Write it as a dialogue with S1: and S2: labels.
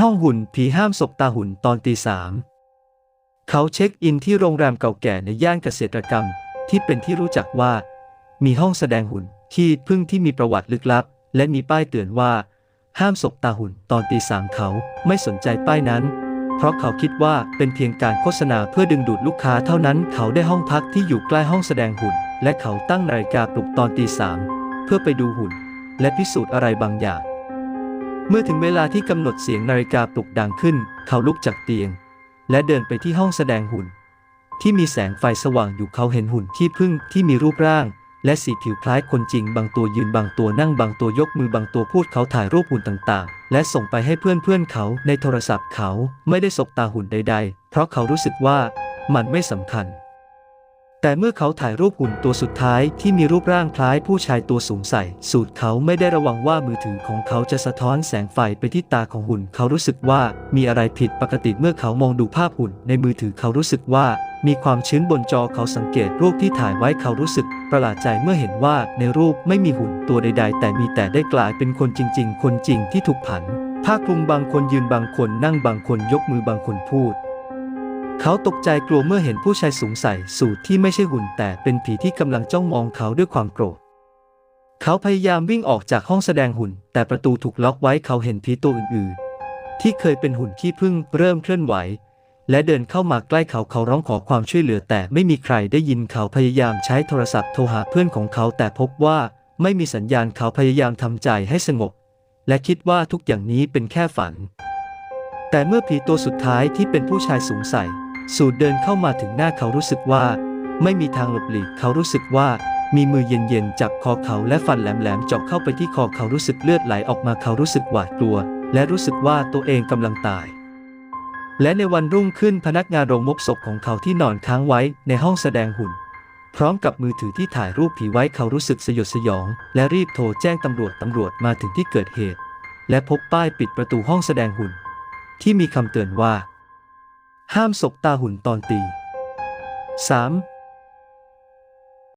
S1: ห้องหุ่นผีห้ามศบตาหุ่นตอนตีสามเขาเช็คอินที่โรงแรมเก่าแก่ในย่านเกษตรกรรมที่เป็นที่รู้จักว่า มีห้องแสดงหุ่นที่พึ่งที่มีประวัติลึกลับ และมีป้ายเตือนว่า ห้ามศบตาหุ่นตอนตีสามเขาไม่สนใจป้ายนั้น เพราะเขาคิดว่าเป็นเพียงการโฆษณาเพื่อดึงดูดลูกค้าเท่านั้น เขาได้ห้องพักที่อยู่ใกล้ห้องแสดงหุ่น และเขาตั้งนาฬิกาปลุกตอนตีสามเพื่อไปดูหุ่น และพิสูจน์อะไรบางอย่าง เมื่อถึงเวลาที่กำหนดเสียงนาฬิกาปลุกดังขึ้น เขาลุกจากเตียง และเดินไปที่ห้องแสดงหุ่น ที่มีแสงไฟสว่างอยู่เขาเห็นหุ่นที่พึ่งที่มีรูปร่าง และสีผิวคล้ายคนจริง บางตัวยืนบางตัวนั่งบางตัวยกมือบางตัวพูดเขาถ่ายรูปหุ่นต่างๆ และส่งไปให้เพื่อนๆเขาในโทรศัพท์เขาไม่ได้สบตาหุ่นใด ๆ เพราะเขารู้สึกว่ามันไม่สำคัญ แต่เมื่อเขาถ่ายรูปหุ่นตัวสุดท้ายที่มีรูปร่างคล้ายผู้ชายตัวสูงใส่สูตรเขาไม่ได้ระวังว่ามือถือของเขาจะสะท้อนแสงไฟไปที่ตาของหุ่น เขารู้สึกว่ามีอะไรผิดปกติเมื่อเขามองดูภาพหุ่นในมือถือเขารู้สึกว่า มีความชื้นบนจอเขาสังเกตรูปที่ถ่ายไว้เขารู้สึก ประหลาดใจเมื่อเห็นว่าในรูปไม่มีหุ่นตัวใด ๆ แต่มีแต่ได้กลายเป็นคนจริง ๆ คนจริงที่ถูกผันผ้าคลุมบางคนยืนบางคนนั่งบางคนยกมือบางคนพูด เขาตกใจกลัวเมื่อเห็นผู้ชายสูงใส่สูทที่ไม่ใช่หุ่นแต่เป็นผีที่กำลังจ้องมองเขาด้วยความโกรธ เขาพยายามวิ่งออกจากห้องแสดงหุ่น แต่ประตูถูกล็อกไว้เขาเห็นผีตัวอื่นๆ ที่เคยเป็นหุ่นขี้ผึ้งเริ่มเคลื่อนไหว และเดินเข้ามาใกล้เขาเขาร้องขอความช่วยเหลือแต่ไม่มีใครได้ยินเขาพยายามใช้โทรศัพท์โทรหาเพื่อนของเขาแต่พบว่าไม่มีสัญญาณเขาพยายามทำใจให้สงบ และคิดว่าทุกอย่างนี้เป็นแค่ฝัน แต่เมื่อผีตัวสุดท้ายที่เป็นผู้ชายสูงใส่ สูดเดินเข้ามาถึงหน้าเขารู้สึกว่า ไม่มีทางหลบหลีกเขารู้สึกว่า มีมือเย็นๆจับคอเขาและฟันแหลมๆเจาะเข้าไปที่คอเขารู้สึกเลือดไหลออกมาเขารู้สึกหวาดกลัว และรู้สึกว่าตัวเองกำลังตาย และในวันรุ่งขึ้นพนักงานโรงมกศพของเขาที่นอนค้างไว้ในห้องแสดงหุ่น พร้อมกับมือถือที่ถ่ายรูปผีไว้เขารู้สึกสยดสยอง และรีบโทรแจ้งตำรวจตำรวจมาถึงที่เกิดเหตุ และพบป้ายปิดประตูห้องแสดงหุ่น ที่มีคำเตือนว่า ห้ามสบตาหุ่นตอนตี 3.